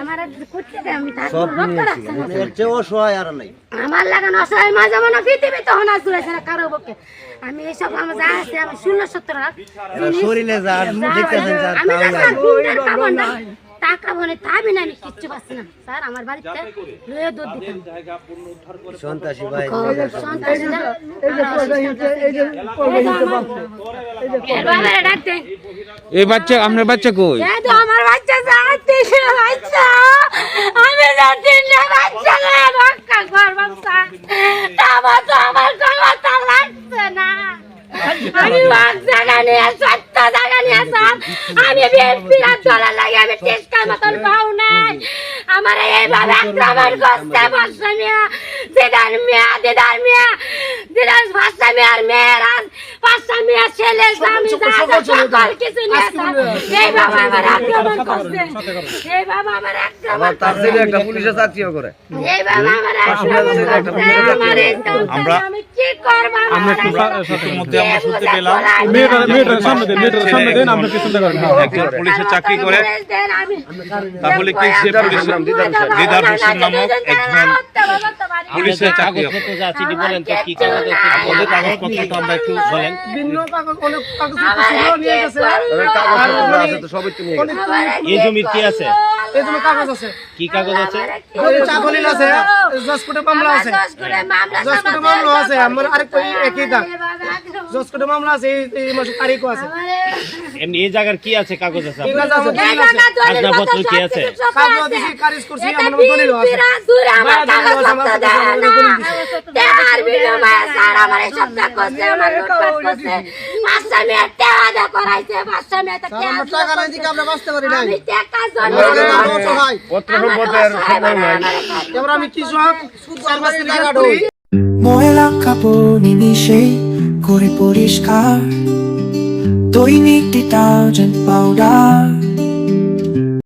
আমার করতে আমি সব অসহায় আর নাই। আমার লাগানো অসহায় মাঝে মনে পৃথিবী তখন আর চলেছে না কারও পক্ষে। আমি এইসব আমার যা আছে আমি লাখ শরীরে যা পাবো না টাকা বলে তাবি না আমি কিচ্ছু পাচ্ছি না। স্যার আমার বাড়িতে লয়ে দুধ দিতাম ভাই এই বাচ্চা আপনার বাচ্চা কই? এই তো আমার বাচ্চা যাচ্ছে বাচ্চা আমি যাচ্ছি না বাচ্চা না রক্ষা কর বাচ্চা আমার তো আমার ক্ষমতা লাগছে না আমি এক জায়গা নিয়ে সত্য জায়গা নিয়ে সব আমি বিএনপি আর দলের লাগে আমি টেস্টার মতন পাও নাই। আমার এইভাবে আক্রমণ বাচ্চা মিয়া। দিদার মিয়া দিদার মিয়া দিদার বাচ্চা মিয়ার মেয়েরা বাচ্চা মিয়া ছেলে স্বামী সকল কিছু নিয়ে সব এইভাবে আমার আক্রমণ করছে। এইভাবে আমার আক্রমণ তার ছেলে একটা পুলিশের চাকরিও করে। এইভাবে আমার আক্রমণ করছে। আমরা- কি করব? আমরা আমার একটু সা- সাথের মধ্যে আমরা শুনতে পেলাম। মেয়েটার মেয়েটার সামনে দেন মেয়েটার সামনে দেন আমরা পিছনটা করেন একজন পুলিশে চাকরি করে। তাহলে কি সে পুলিশ দিদার হোসেন নামক একজন পুলিশে চাকরি করে। আপনাদের কাগজপত্র তো আমরা একটু বলেন ভিন্ন কাগজ অনেক কাগজ নিয়ে গেছে কাগজপত্র আছে তো সবই তো নিয়ে গেছে এই জমির কি আছে এই কাগজ আছে কি কাগজ আছে চাকলিল আছে জসকোটে মামলা আছে জসকোটে মামলা আছে আমার আরেকটা একই দাগ জসকোটে মামলা আছে এই এই মাসে তারিখও আছে এমনি এই জায়গার কি আছে কাগজ আছে এই কাগজ আছে দলিল আছে খাজনাপত্র কি আছে? কাগজ দিছি কারিজ করছি আমার নামে দলিল আছে টাকা নাই দিকে আমরা বাঁচতে পারি নাই পত্র সম্পদের সময় নাই এবার আমি কিছু চার মাস টাকা করি ময়লা কাপড় নিমিশে করে পরিষ্কার দৈনিক ডিটারজেন্ট পাউডার